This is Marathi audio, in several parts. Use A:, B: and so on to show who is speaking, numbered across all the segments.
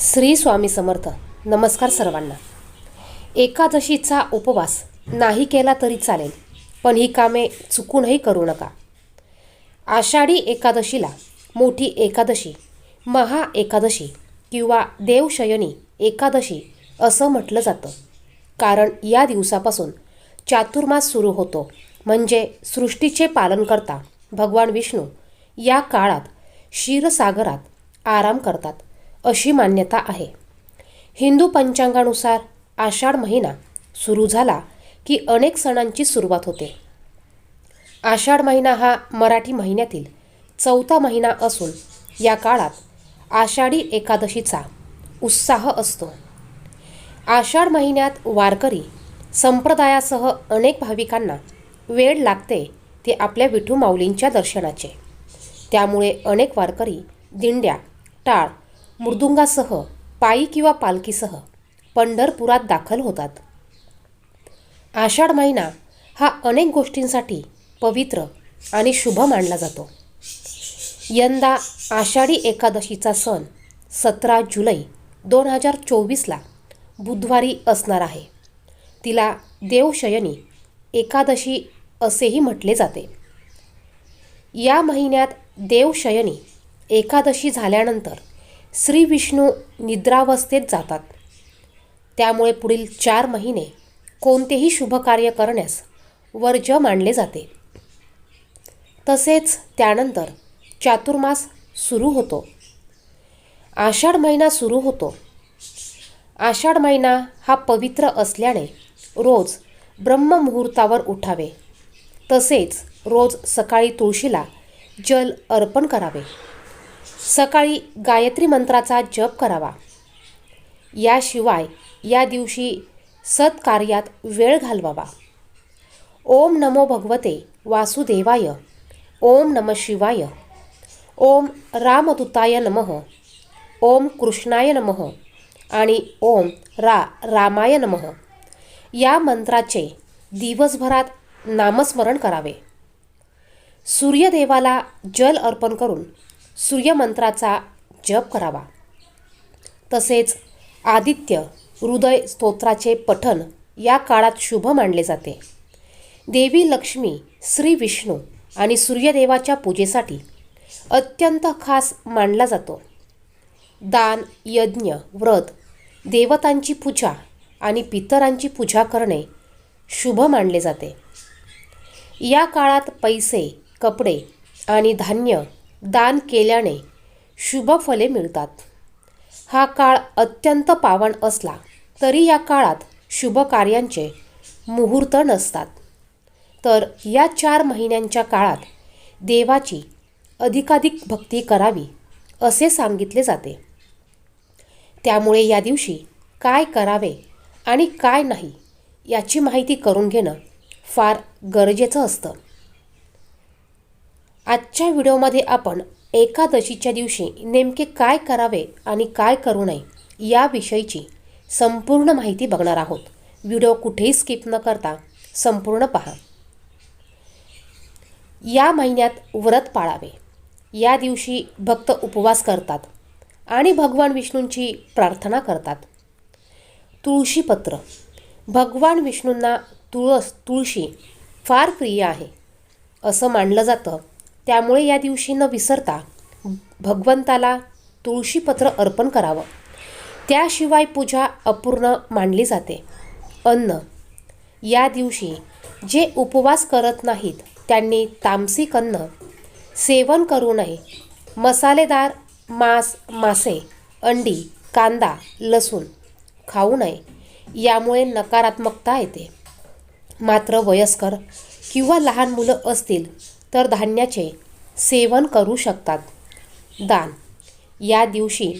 A: श्री स्वामी समर्थ. नमस्कार सर्वांना. एकादशीचा उपवास नाही केला तरी चालेल पण ही कामे चुकूनही करू नका. आषाढी एकादशीला मोठी एकादशी महा एकादशी किंवा देवशयनी एकादशी असं म्हटलं जातं. कारण या दिवसापासून चातुर्मास सुरू होतो. म्हणजे सृष्टीचे पालनकर्ता भगवान विष्णू या काळात क्षीरसागरात आराम करतात. अशी मान्यता आहे. हिंदू पंचांगानुसार आषाढ महिना सुरू झाला की अनेक सणांची सुरुवात होते. आषाढ महिना हा मराठी महिन्यातील चौथा महिना असून या काळात आषाढी एकादशीचा उत्साह असतो. आषाढ महिन्यात वारकरी संप्रदायासह अनेक भाविकांना वेळ लागते ते आपल्या विठू माऊलींच्या दर्शनाचे. त्यामुळे अनेक वारकरी दिंड्या टाळ मृदुंगासह पायी किंवा पालखीसह पंढरपुरात दाखल होतात. आषाढ महिना हा अनेक गोष्टींसाठी पवित्र आणि शुभ मानला जातो. यंदा आषाढी एकादशीचा सण सतरा जुलै दोन हजार चोवीसला बुधवारी असणार आहे. तिला देवशयनी एकादशी असेही म्हटले जाते. या महिन्यात देवशयनी एकादशी झाल्यानंतर श्री विष्णू निद्रावस्थेत जातात. त्यामुळे पुढील चार महिने कोणतेही शुभ कार्य करण्यास वर्ज मानले जाते. तसेच त्यानंतर चातुर्मास सुरू होतो. आषाढ महिना सुरू होतो. आषाढ महिना हा पवित्र असल्याने रोज ब्रह्ममुहूर्तावर उठावे. तसेच रोज सकाळी तुळशीला जल अर्पण करावे. सकाळी गायत्री मंत्राचा जप करावा. याशिवाय या दिवशी सत्कार्यात वेळ घालवावा. ओम नमो भगवते वासुदेवाय. ओम नम शिवाय. ओम रामदूताय नमः. ओम कृष्णाय नमः आणि ओम रा रामाय नमः. या मंत्राचे दिवसभरात नामस्मरण करावे. सूर्यदेवाला जल अर्पण करून सूर्यमंत्राचा जप करावा. तसेच आदित्य हृदय स्तोत्राचे पठन या काळात शुभ मानले जाते. देवी लक्ष्मी श्री विष्णू आणि सूर्यदेवाच्या पूजेसाठी अत्यंत खास मानला जातो. दान यज्ञ व्रत देवतांची पूजा आणि पितरांची पूजा करणे शुभ मानले जाते. या काळात पैसे कपडे आणि धान्य दान केल्याने शुभ फले मिळतात. हा काळ अत्यंत पावन असला तरी या काळात शुभ कार्यांचे मुहूर्त नसतात. तर या चार महिन्यांच्या काळात देवाची अधिकाधिक भक्ती करावी असे सांगितले जाते. त्यामुळे या दिवशी काय करावे आणि काय नाही याची माहिती करून घेणं फार गरजेचं असतं. आजच्या व्हिडिओमध्ये आपण एकादशीच्या दिवशी नेमके काय करावे आणि काय करू नये याविषयीची संपूर्ण माहिती बघणार आहोत. व्हिडिओ कुठेही स्किप न करता संपूर्ण पहा. या महिन्यात व्रत पाळावे. या दिवशी भक्त उपवास करतात आणि भगवान विष्णूंची प्रार्थना करतात. तुळशीपत्र भगवान विष्णूंना तुळस तुळशी फार प्रिय आहे. असं मानलं जातं त्यामुळे या दिवशी न विसरता भगवंताला तुळशीपत्र अर्पण करावं. त्याशिवाय पूजा अपूर्ण मानली जाते. अन्न. या दिवशी जे उपवास करत नाहीत त्यांनी तामसिक अन्न सेवन करू नये. मसालेदार मांस मासे अंडी कांदा लसूण खाऊ नये. यामुळे नकारात्मकता येते. मात्र वयस्कर किंवा लहान मुलं असतील तर धान्याचे सेवन करू शकतात. दान. या दिवशी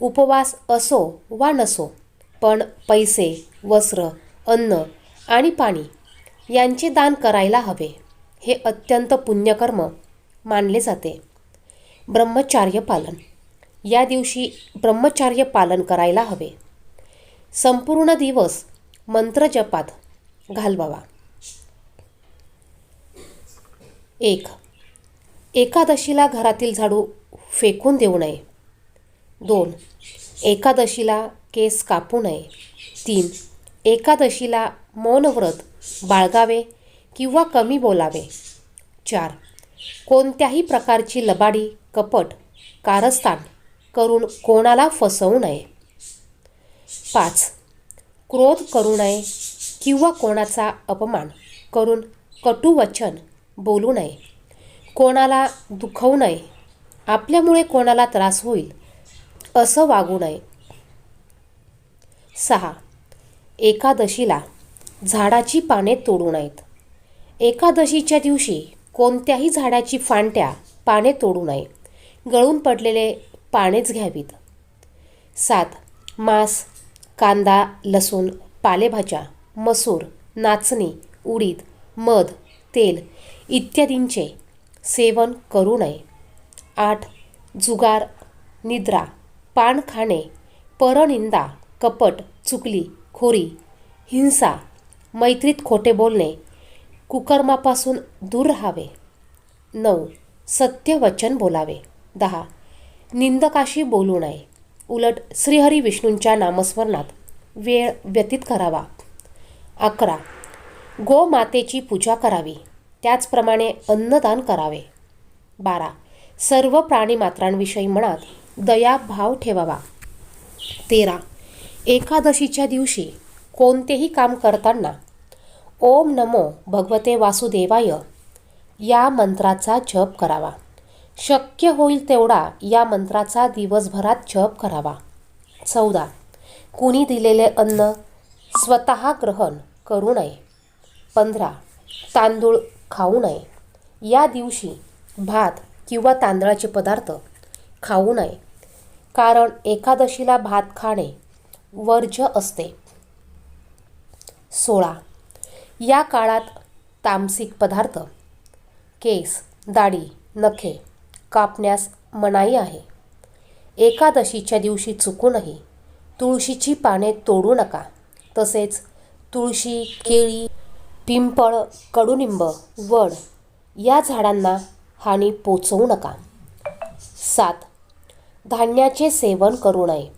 A: उपवास असो वा नसो पण पैसे वस्त्र अन्न आणि पाणी यांचे दान करायला हवे. हे अत्यंत पुण्यकर्म मानले जाते. ब्रह्मचार्य पालन. या दिवशी ब्रह्मचार्य पालन करायला हवे. संपूर्ण दिवस मंत्रजपात घालवावा. एक. एकादशीला घरातील झाडू फेकून देऊ नये. दोन. एकादशीला केस कापू नये. तीन. एकादशीला मौनव्रत बाळगावे किंवा कमी बोलावे. चार. कोणत्याही प्रकारची लबाडी कपट कारस्थान करून कोणाला फसवू नये. पाच. क्रोध करू नये किंवा कोणाचा अपमान करून कटुवचन बोलू नये. कोणाला दुखवू नये. आपल्यामुळे कोणाला त्रास होईल असं वागू नये. सहा. एकादशीला झाडाची पाने तोडू नयेत. एकादशीच्या दिवशी कोणत्याही झाडाची फांट्या पाने तोडू नये. गळून पडलेले पानेच घ्यावीत. सात. मांस कांदा लसूण पालेभाज्या मसूर नाचणी उडीद मध तेल इत्यादींचे सेवन करू नये. आठ. जुगार निद्रा पान खाणे परनिंदा कपट चुकली खोरी हिंसा मैत्रीत खोटे बोलणे कुकर्मापासून दूर राहावे. नऊ. सत्य वचन बोलावे. दहा. निंदकाशी बोलू नये. उलट श्रीहरी विष्णूंच्या नामस्मरणात वेळ व्यतीत करावा. अकरा. गोमातेची पूजा करावी. त्याचप्रमाणे अन्नदान करावे. बारा. सर्व प्राणीमात्रांविषयी मनात दयाभाव ठेवावा. तेरा. एकादशीच्या दिवशी कोणतेही काम करताना ओम नमो भगवते वासुदेवाय या मंत्राचा जप करावा. शक्य होईल तेवढा या मंत्राचा दिवसभरात जप करावा. चौदा. कुणी दिलेले अन्न स्वतः ग्रहण करू नये. पंधरा. तांदूळ खाऊ नये. या दिवशी भात किंवा तांदळाचे पदार्थ खाऊ नये. कारण एकादशीला भात खाणे वर्ज्य असते. सोळा. या काळात तामसिक पदार्थ केस दाढी नखे कापण्यास मनाई आहे. एकादशीच्या दिवशी चुकूनही तुळशीची पाने तोडू नका. तसेच तुळशी केळी पिंपळ कडुनिंब वड या झाडांना हानी पोचवू नका. सात. धान्याचे सेवन करू नये.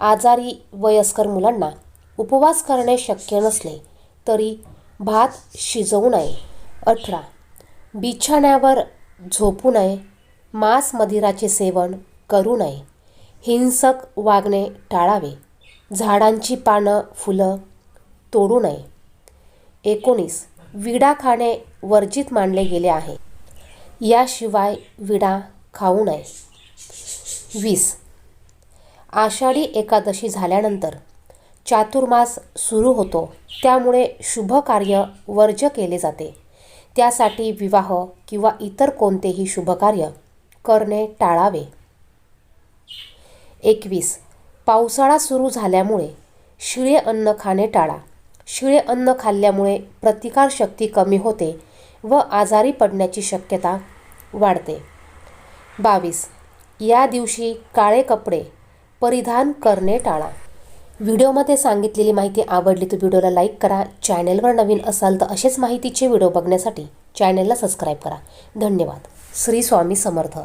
A: आजारी वयस्कर मुलांना उपवास करणे शक्य नसले तरी भात शिजवू नये. अठरा. बिछाण्यावर झोपू नये. मांस मदिराचे सेवन करू नये. हिंसक वागणे टाळावे. झाडांची पानं फुलं तोडू नये. एकोणीस विडा खाणे वर्जित मानले गेले आहे. याशिवाय विडा खाऊ नये. वीस आषाढी एकादशी झाल्यानंतर चातुर्मास सुरू होतो. त्यामुळे शुभ कार्य वर्ज केले जाते. त्यासाठी विवाह किंवा इतर कोणतेही शुभकार्य करणे टाळावे. एकवीस पावसाळा सुरू झाल्यामुळे शिळे अन्न खाणे टाळा. शिळे अन्न खाल्ल्यामुळे प्रतिकारशक्ती कमी होते व आजारी पडण्याची शक्यता वाढते. बावीस. या दिवशी काळे कपडे परिधान करणे टाळा. व्हिडिओमध्ये सांगितलेली माहिती आवडली तर व्हिडिओला लाईक करा चॅनेलवर नवीन असाल तर असेच माहितीचे व्हिडिओ बघण्यासाठी चॅनेलला सबस्क्राईब करा. धन्यवाद. श्री स्वामी समर्थ.